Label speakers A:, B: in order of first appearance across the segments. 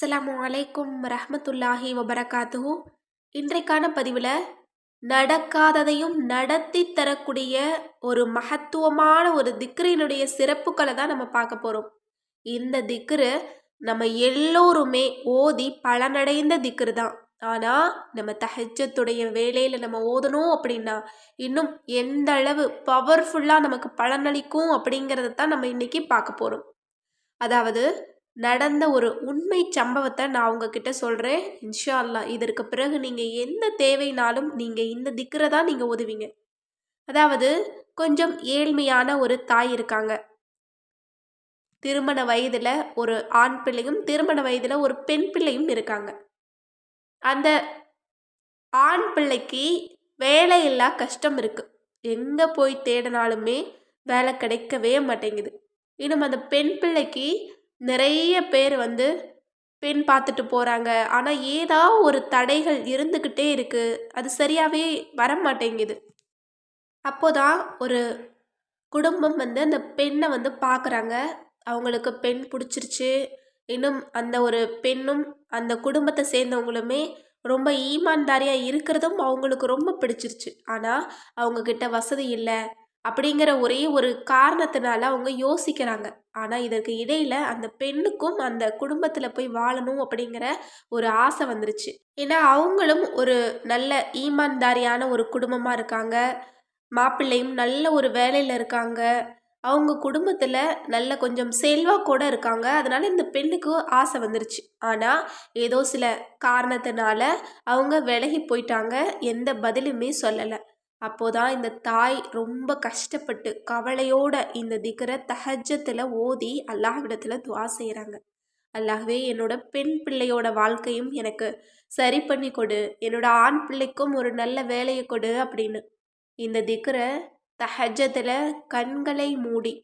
A: அஸ்லாம் அலைக்கும் ரஹமத்துல்லாஹி வபரகாத்துஹூ. இன்றைக்கான பதிவில் நடக்காததையும் நடத்தி தரக்கூடிய ஒரு மகத்துவமான ஒரு திக்ரினுடைய சிறப்புகளை தான் நம்ம பார்க்க போகிறோம் இந்த திக்ரு நம்ம எல்லோருமே ஓதி பலனடைந்த திக்ரு தான். ஆனால் நம்ம தஹஜத்துடைய வேலையில் நம்ம ஓதணும் அப்படின்னா இன்னும் எந்த அளவு பவர்ஃபுல்லாக நமக்கு பலனளிக்கும் அப்படிங்கிறத தான் நம்ம இன்றைக்கி பார்க்க போகிறோம் அதாவது நடந்த ஒரு உண்மை சம்பவத்தை நான் உங்ககிட்ட சொல்கிறேன் இன்ஷா அல்லா இதற்கு பிறகு நீங்கள் எந்த தேவைனாலும் நீங்கள் இந்த திக்கரை தான் நீங்கள் உதவிங்க அதாவது கொஞ்சம் ஏழ்மையான ஒரு தாய் இருக்காங்க. திருமண வயதில் ஒரு ஆண் பிள்ளையும் திருமண வயதில் ஒரு பெண் பிள்ளையும் இருக்காங்க. அந்த ஆண் பிள்ளைக்கு வேலையில்லா கஷ்டம் இருக்குது எங்கே போய் தேடினாலுமே வேலை கிடைக்கவே மாட்டேங்குது. இன்னும் அந்த பெண் பிள்ளைக்கு நிறைய பேர் வந்து பெண் பார்த்துட்டு போகிறாங்க ஆனால் ஏதா ஒரு தடைகள் இருந்துக்கிட்டே இருக்குது அது சரியாகவே வர மாட்டேங்குது அப்போதான் ஒரு குடும்பம் வந்து அந்த பெண்ணை வந்து பார்க்குறாங்க. அவங்களுக்கு பெண் பிடிச்சிருச்சு. இன்னும் அந்த ஒரு பெண்ணும் அந்த குடும்பத்தை சேர்ந்தவங்களுமே ரொம்ப ஈமான்தாரியாக இருக்கிறதும் அவங்களுக்கு ரொம்ப பிடிச்சிருச்சு. ஆனால் அவங்கக்கிட்ட வசதி இல்லை. அப்படிங்கிற ஒரே ஒரு காரணத்தினால அவங்க யோசிக்கிறாங்க. ஆனால் இதற்கு இடையில் அந்த பெண்ணுக்கும் அந்த குடும்பத்தில் போய் வாழணும் அப்படிங்கிற ஒரு ஆசை வந்துருச்சு. ஏன்னா அவங்களும் ஒரு நல்ல ஈமான்தாரியான ஒரு குடும்பமாக இருக்காங்க. மாப்பிள்ளையும் நல்ல ஒரு வேலையில் இருக்காங்க. அவங்க குடும்பத்தில் நல்ல கொஞ்சம் செல்வாக்கோடு இருக்காங்க. அதனால் இந்த பெண்ணுக்கு ஆசை வந்துருச்சு. ஆனால் ஏதோ சில காரணத்தினால அவங்க விலகி போயிட்டாங்க. எந்த பதிலுமே சொல்லலை. அப்போதான் இந்த தாய் ரொம்ப கஷ்டப்பட்டு கவலையோட இந்த திக்கரை தஹஜத்தில் ஓதி அல்லாஹ்விடத்தில் துவா செய்கிறாங்க அல்லாஹ்வே என்னோட பெண் பிள்ளையோட வாழ்க்கையும் எனக்கு சரி பண்ணி கொடு. என்னோட ஆண் பிள்ளைக்கும் ஒரு நல்ல வேலையை கொடு அப்படின்னு. இந்த திக்கரை தஹஜத்தில் கண்களை மூடி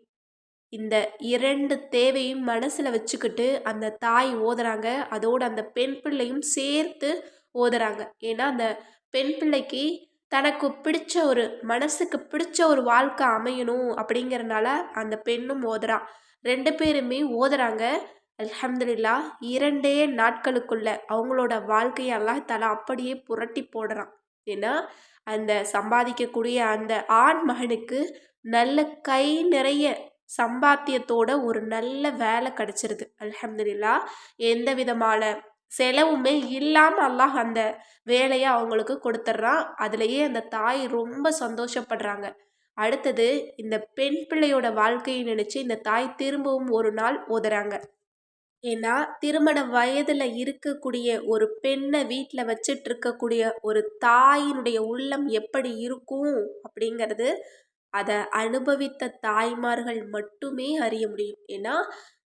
A: இந்த இரண்டு தேவையும் மனசில் வச்சுக்கிட்டு அந்த தாய் ஓதுறாங்க. அதோடு அந்த பெண் பிள்ளையும் சேர்த்து ஓதுறாங்க. ஏன்னா அந்த பெண் பிள்ளைக்கு தனக்கு பிடிச்ச ஒரு மனசுக்கு பிடிச்ச ஒரு வாழ்க்கை அமையணும் அப்படிங்கிறனால அந்த பெண்ணும் ஓதுறா ரெண்டு பேருமே ஓதுறாங்க அலமதுல்லா இரண்டே நாட்களுக்குள்ள அவங்களோட வாழ்க்கையை தலை அப்படியே புரட்டி போடுறான். ஏன்னா அந்த சம்பாதிக்கக்கூடிய அந்த ஆண் மகனுக்கு நல்ல கை நிறைய சம்பாத்தியத்தோட ஒரு நல்ல வேலை கிடச்சிருது. அலமதுல்லா எந்த விதமான செலவுமே இல்லாமல் அல்லாஹ் அந்த வேலையை அவங்களுக்கு கொடுத்துட்றான். அதுலேயே அந்த தாய் ரொம்ப சந்தோஷப்படுறாங்க. அடுத்தது இந்த பெண் பிள்ளையோட வாழ்க்கையை நினச்சி இந்த தாய் திரும்பவும் ஒரு நாள் ஓதுறாங்க ஏன்னா திருமண வயதில் இருக்கக்கூடிய ஒரு பெண்ணை வீட்டில் வச்சிட்டு இருக்கக்கூடிய ஒரு தாயினுடைய உள்ளம் எப்படி இருக்கும் அப்படிங்கிறது அதை அனுபவித்த தாய்மார்கள் மட்டுமே அறிய முடியும். ஏன்னா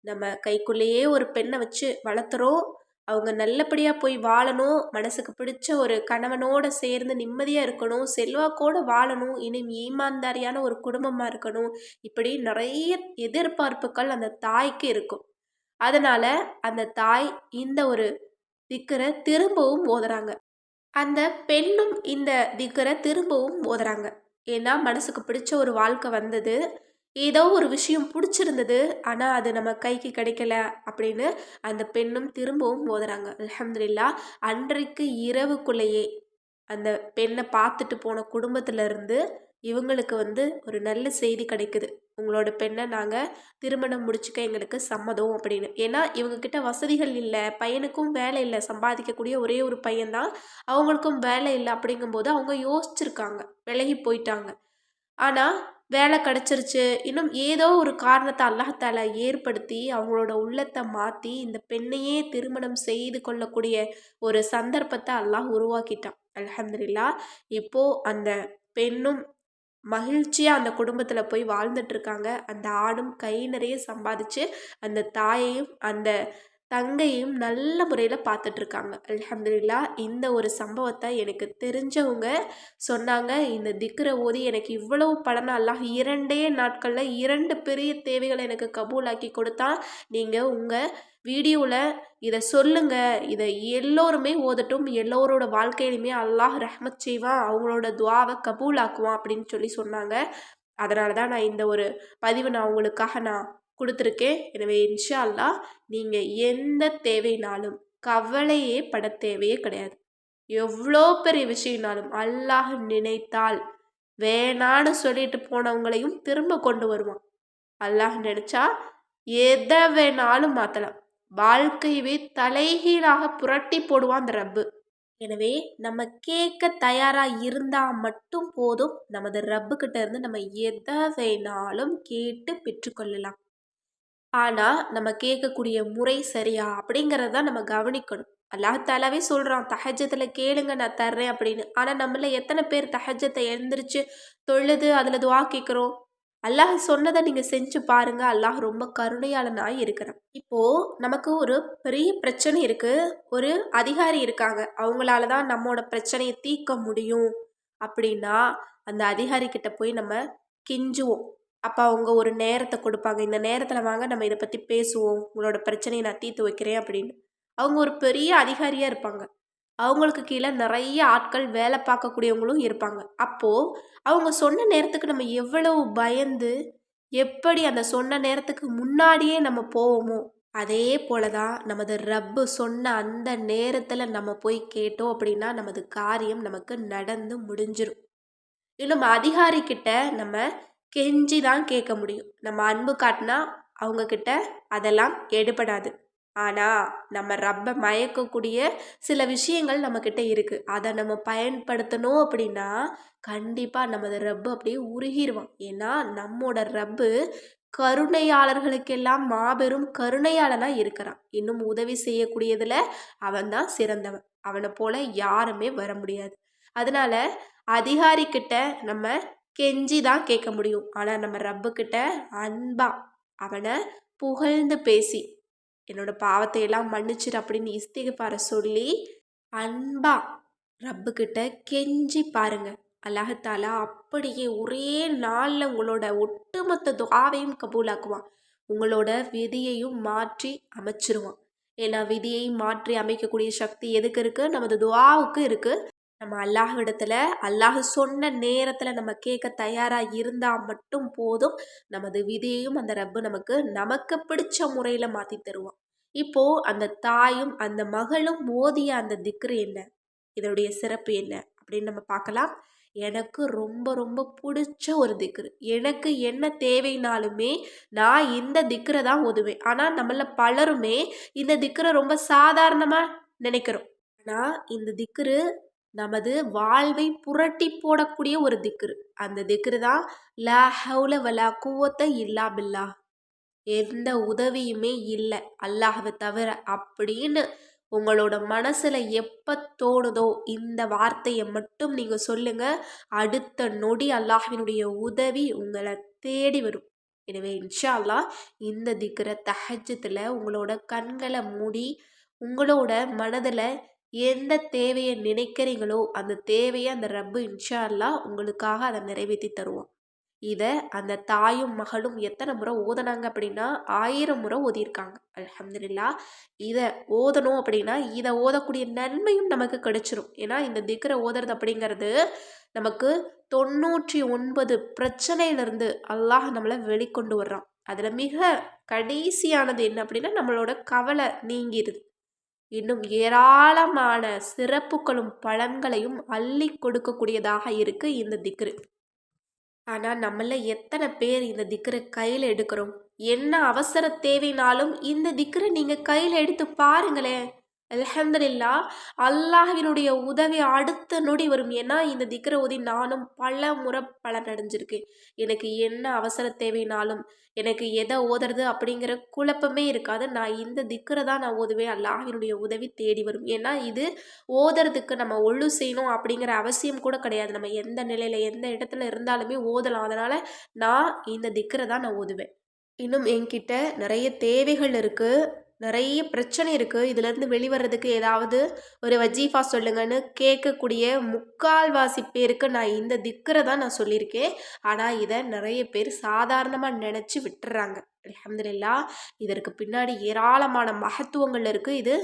A: நம்ம கைக்குள்ளேயே ஒரு பெண்ணை வச்சு வளர்த்துறோம். அவங்க நல்லபடியாக போய் வாழணும். மனசுக்கு பிடிச்ச ஒரு கணவனோட சேர்ந்து நிம்மதியாக இருக்கணும். செல்வாக்கோடு வாழணும். இனி ஈமான்தாரியான ஒரு குடும்பமாக இருக்கணும். இப்படி நிறைய எதிர்பார்ப்புகள் அந்த தாய்க்கு இருக்கும். அதனால் அந்த தாய் இந்த ஒரு திக்கரை திரும்பவும் ஓதுறாங்க. அந்த பெண்ணும் இந்த திக்கரை திரும்பவும் ஓதுறாங்க. ஏன்னா மனசுக்கு பிடிச்ச ஒரு வாழ்க்கை வந்தது. ஏதோ ஒரு விஷயம் பிடிச்சிருந்தது ஆனால் அது நம்ம கைக்கு கிடைக்கல அப்படின்னு அந்த பெண்ணும் திரும்பவும் ஓதுறாங்க அலமதுல்லா அன்றைக்கு இரவுக்குள்ளேயே அந்த பெண்ணை பார்த்துட்டு போன குடும்பத்திலேருந்து இவங்களுக்கு வந்து ஒரு நல்ல செய்தி கிடைக்குது. உங்களோட பெண்ணை நாங்கள் திருமணம் முடிச்சுக்க எங்களுக்கு சம்மதம் அப்படின்னு. ஏன்னா இவங்கக்கிட்ட வசதிகள் இல்லை பையனுக்கும் வேலை இல்லை சம்பாதிக்கக்கூடிய ஒரே ஒரு பையன்தான். அவங்களுக்கும் வேலை இல்லை அப்படிங்கும்போது அவங்க யோசிச்சிருக்காங்க விலகி போயிட்டாங்க. ஆனால் வேலை கிடச்சிருச்சு. இன்னும் ஏதோ ஒரு காரணத்தை அல்லாஹால ஏற்படுத்தி அவங்களோட உள்ளத்தை மாற்றி இந்த பெண்ணையே திருமணம் செய்து கொள்ளக்கூடிய ஒரு சந்தர்ப்பத்தை அல்லாஹ் உருவாக்கிட்டான். அலமதுல்லா இப்போது அந்த பெண்ணும் மகிழ்ச்சியாக அந்த குடும்பத்தில் போய் வாழ்ந்துட்டுருக்காங்க அந்த ஆடும் கை நிறைய சம்பாதிச்சு அந்த தாயையும் அந்த தங்கையும் நல்ல முறையில் பார்த்துட்ருக்காங்க. அலமதுல்லா இந்த ஒரு சம்பவத்தை எனக்கு தெரிஞ்சவங்க சொன்னாங்க. இந்த திக்கரை ஓதி எனக்கு இவ்வளவு பலனாக அல்லாஹ் இரண்டே நாட்களில் இரண்டு பெரிய தேவைகளை எனக்கு கபூலாக்கி கொடுத்தா நீங்கள் உங்கள் வீடியோவில் இதை சொல்லுங்கள் இதை எல்லோருமே ஓதட்டும். எல்லோரோட வாழ்க்கையிலுமே அல்லாஹ் ரஹ்மத் செய்வான் அவங்களோட துவாவை கபூலாக்குவான் அப்படின்னு சொல்லி சொன்னாங்க. அதனால தான் நான் இந்த ஒரு பதிவு நான் உங்களுக்காக நான் கொடுத்துருக்கேன். எனவே இன்ஷா அல்லாஹ் நீங்கள் எந்த தேவைனாலும் கவலையே பட தேவையே கிடையாது. எவ்வளோ பெரிய விஷயம்னாலும் அல்லாஹ் நினைத்தால் வேணான்னு சொல்லிட்டு போனவங்களையும் திரும்ப கொண்டு வருவான். அல்லாஹ் நினச்சா எதை வேணாலும் மாற்றலாம் வாழ்க்கையவே தலைகீழாக புரட்டி போடுவான் அந்த ரப்பு. எனவே நம்ம கேட்க தயாராக இருந்தால் மட்டும் போதும். நமது ரப்புக்கிட்ட இருந்து நம்ம எதை வேணாலும் கேட்டு பெற்றுக்கொள்ளலாம். ஆனால் நம்ம கேட்கக்கூடிய முறை சரியா அப்படிங்கிறத நம்ம கவனிக்கணும். அல்லாஹாலாவே சொல்கிறான் தஹஜத்தில் கேளுங்க நான் தர்றேன் அப்படின்னு. ஆனால் நம்மள எத்தனை பேர் தஹஜத்தை எழுந்திரிச்சு தொழுது அதில் துவா கேட்குறோம்? அல்லாஹ் சொன்னதை நீங்கள் செஞ்சு பாருங்க. அல்லாஹ் ரொம்ப கருணையாளனாக இருக்கிறான். இப்போது நமக்கு ஒரு பெரிய பிரச்சனை இருக்குது ஒரு அதிகாரி இருக்காங்க. அவங்களால தான் நம்மளோட பிரச்சனையை தீர்க்க முடியும். அப்படின்னா அந்த அதிகாரி கிட்ட போய் நம்ம கெஞ்சுவோம். அப்போ அவங்க ஒரு நேரத்தை கொடுப்பாங்க. இந்த நேரத்தில் வாங்க நம்ம இதை பற்றி பேசுவோம். உங்களோட பிரச்சனையை நான் தீர்த்து வைக்கிறேன் அப்படின்னு. அவங்க ஒரு பெரிய அதிகாரியாக இருப்பாங்க. அவங்களுக்கு கீழே நிறைய ஆட்கள் வேலை பார்க்கக்கூடியவங்களும் இருப்பாங்க. அப்போது அவங்க சொன்ன நேரத்துக்கு நம்ம எவ்வளவு பயந்து எப்படி அந்த சொன்ன நேரத்துக்கு முன்னாடியே நம்ம போவோமோ அதே போல தான் நமது ரப்பு சொன்ன அந்த நேரத்தில் நம்ம போய் கேட்டோம் அப்படின்னா நமது காரியம் நமக்கு நடந்து முடிஞ்சிடும் இன்னும் அதிகாரிக்கிட்ட நம்ம கெஞ்சி தான் கேட்க முடியும். நம்ம அன்பு காட்டினா அவங்கக்கிட்ட அதெல்லாம் எடுபடாது. ஆனால் நம்ம ரப்பை மயக்கக்கூடிய சில விஷயங்கள் நம்மக்கிட்ட இருக்குது அதை நம்ம பயன்படுத்தணும் அப்படின்னா கண்டிப்பாக நமது ரப்பு அப்படியே உருகிடுவான் ஏன்னா நம்மோட ரப்பு கருணையாளர்களுக்கெல்லாம் மாபெரும் கருணையாளனாக இருக்கிறான். இன்னும் உதவி செய்யக்கூடியதில் அவன் தான் சிறந்தவன். அவனை போல யாருமே வர முடியாது. அதனால் அதிகாரிக்கிட்ட நம்ம கெஞ்சி தான் கேட்க முடியும். ஆனால் நம்ம ரப்புக்கிட்ட அன்பா அவனை புகழ்ந்து பேசி என்னோட பாவத்தை எல்லாம் மன்னிச்சிரு அப்படின்னு இஸ்திகப்பார சொல்லி அன்பா ரப்புக்கிட்ட கெஞ்சி பாருங்க. அல்லாஹாலா அப்படியே ஒரே நாளில் உங்களோட ஒட்டுமொத்த துவாவையும் கபூலாக்குவான். உங்களோட விதியையும் மாற்றி அமைச்சிருவான். ஏன்னா விதியை மாற்றி அமைக்கக்கூடிய சக்தி எதுக்கு இருக்குது நமது துவாவுக்கு இருக்குது நம்ம அல்லாஹ்விடத்தில் அல்லாஹ் சொன்ன நேரத்தில் நம்ம கேட்க தயாராக இருந்தால் மட்டும் போதும். நமது விதியையும் அந்த ரப்பு நமக்கு நமக்கு பிடிச்ச முறையில் மாற்றி தருவான். இப்போது அந்த தாயும் அந்த மகளும் மோதிய அந்த திக்ரு என்ன? இதனுடைய சிறப்பு என்ன? அப்படின்னு நம்ம பார்க்கலாம். எனக்கு ரொம்ப ரொம்ப பிடிச்ச ஒரு திக்ரு. எனக்கு என்ன தேவைனாலுமே நான் இந்த திக்ரை தான் ஓதுவேன். ஆனால் நம்மள பலருமே இந்த திக்ரை ரொம்ப சாதாரணமாக நினைக்கிறோம். ஆனால் இந்த திக்ரு நமது வாழ்வை புரட்டி போடக்கூடிய ஒரு திக்ரு. அந்த திக்ரு தான் லா ஹவுல வலா கூவத்தை இல்லா பில்லா எந்த உதவியுமே இல்லை அல்லாஹவை தவிர. அப்படின்னு உங்களோட மனசில் எப்போ தோணுதோ இந்த வார்த்தையை மட்டும் நீங்கள் சொல்லுங்கள் அடுத்த நொடி அல்லாஹினுடைய உதவி உங்களை தேடி வரும். எனவே இன்ஷா இந்த திக்கிற தஹஜத்தில் உங்களோட கண்களை மூடி உங்களோட மனதில் எந்த தேவையை நினைக்கிறீங்களோ அந்த தேவையை அந்த ரப்பு இன்ஷா அல்லா உங்களுக்காக அதை நிறைவேற்றி தருவோம் இதை அந்த தாயும் மகளும் எத்தனை முறை ஓதுனாங்க அப்படின்னா ஆயிரம் முறை ஓதியிருக்காங்க. அலமதுல்லா இதை ஓதணும் அப்படின்னா இதை ஓதக்கூடிய நன்மையும் நமக்கு கிடைச்சிரும். ஏன்னா இந்த திக்கரை ஓதுறது அப்படிங்கிறது நமக்கு தொண்ணூற்றி ஒன்பது பிரச்சனையிலேருந்து அல்லாஹ் நம்மளை வெளிக்கொண்டு வர்றான். அதில் மிக கடைசியானது என்ன அப்படின்னா நம்மளோட கவலை நீங்கிடுது இன்னும் ஏராளமான சிறப்புகளும் பழங்களையும் அள்ளி கொடுக்கக்கூடியதாக இருக்குது இந்த திக்ரு. ஆனால் நம்மள எத்தனை பேர் இந்த திக்கரை கையில் எடுக்கிறோம்? என்ன அவசர தேவைனாலும் இந்த திக்கரை நீங்கள் கையில் எடுத்து பாருங்களேன். அலஹம்துல்லா அல்லாஹினுடைய உதவி அடுத்த நொடி வரும். ஏன்னா இந்த திக்கரை உதவி நானும் பல முறை பலன் அடைஞ்சிருக்கேன் எனக்கு என்ன அவசர தேவைனாலும் எனக்கு எதை ஓதுறது அப்படிங்கிற குழப்பமே இருக்காது. நான் இந்த திக்கரை தான் நான் ஓதுவேன். அல்லாஹினுடைய உதவி தேடி வரும். ஏன்னா இது ஓதுறதுக்கு நம்ம ஒழு செய்யணும் அப்படிங்கிற அவசியம் கூட கிடையாது. நம்ம எந்த நிலையில் எந்த இடத்துல இருந்தாலுமே ஓதலாம். அதனால் நான் இந்த திக்கரை தான் நான் ஓதுவேன். இன்னும் என்கிட்ட நிறைய தேவைகள் இருக்குது நிறைய பிரச்சனை இருக்குது இதுலேருந்து வெளிவரதுக்கு ஏதாவது ஒரு வஜீஃபா சொல்லுங்கன்னு கேட்கக்கூடிய முக்கால்வாசி பேருக்கு நான் இந்த திக்கரை தான் நான் சொல்லியிருக்கேன். ஆனால் இதை நிறைய பேர் சாதாரணமாக நினச்சி விட்டுறாங்க. அலமதுல்லா இதற்கு பின்னாடி ஏராளமான மகத்துவங்கள் இருக்குது இது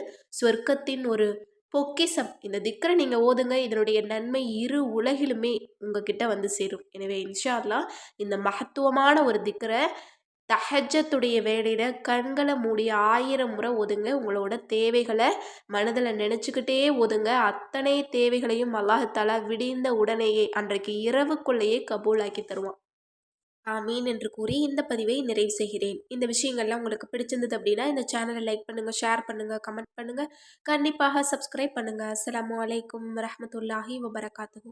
A: சொர்க்கத்தின் ஒரு பொக்கிசம். இந்த திக்கரை நீங்கள் ஓதுங்க. இதனுடைய நன்மை இரு உலகிலுமே உங்ககிட்ட வந்து சேரும். எனவே இன்ஷா இந்த மகத்துவமான ஒரு திக்கரை தஹஜத்துடைய வேலையில் கண்களை மூடி ஆயிரம் முறை ஒதுங்க உங்களோட தேவைகளை மனதில் நினச்சிக்கிட்டே ஒதுங்க. அத்தனை தேவைகளையும் அல்லாஹத்தாலா விடிந்த உடனேயே அன்றைக்கு இரவுக்குள்ளேயே கபூலாக்கி தருவான். ஆமீன் என்று கூறி இந்த பதிவை நிறைவு செய்கிறேன். இந்த விஷயங்கள்லாம் உங்களுக்கு பிடிச்சிருந்தது அப்படின்னா இந்த சேனலை லைக் பண்ணுங்கள் ஷேர் பண்ணுங்கள் கமெண்ட் பண்ணுங்கள் கண்டிப்பாக சப்ஸ்கிரைப் பண்ணுங்கள் அஸ்லாம் அலைக்கும் வரமத்துல்லாஹி வபரகாத்துஹு.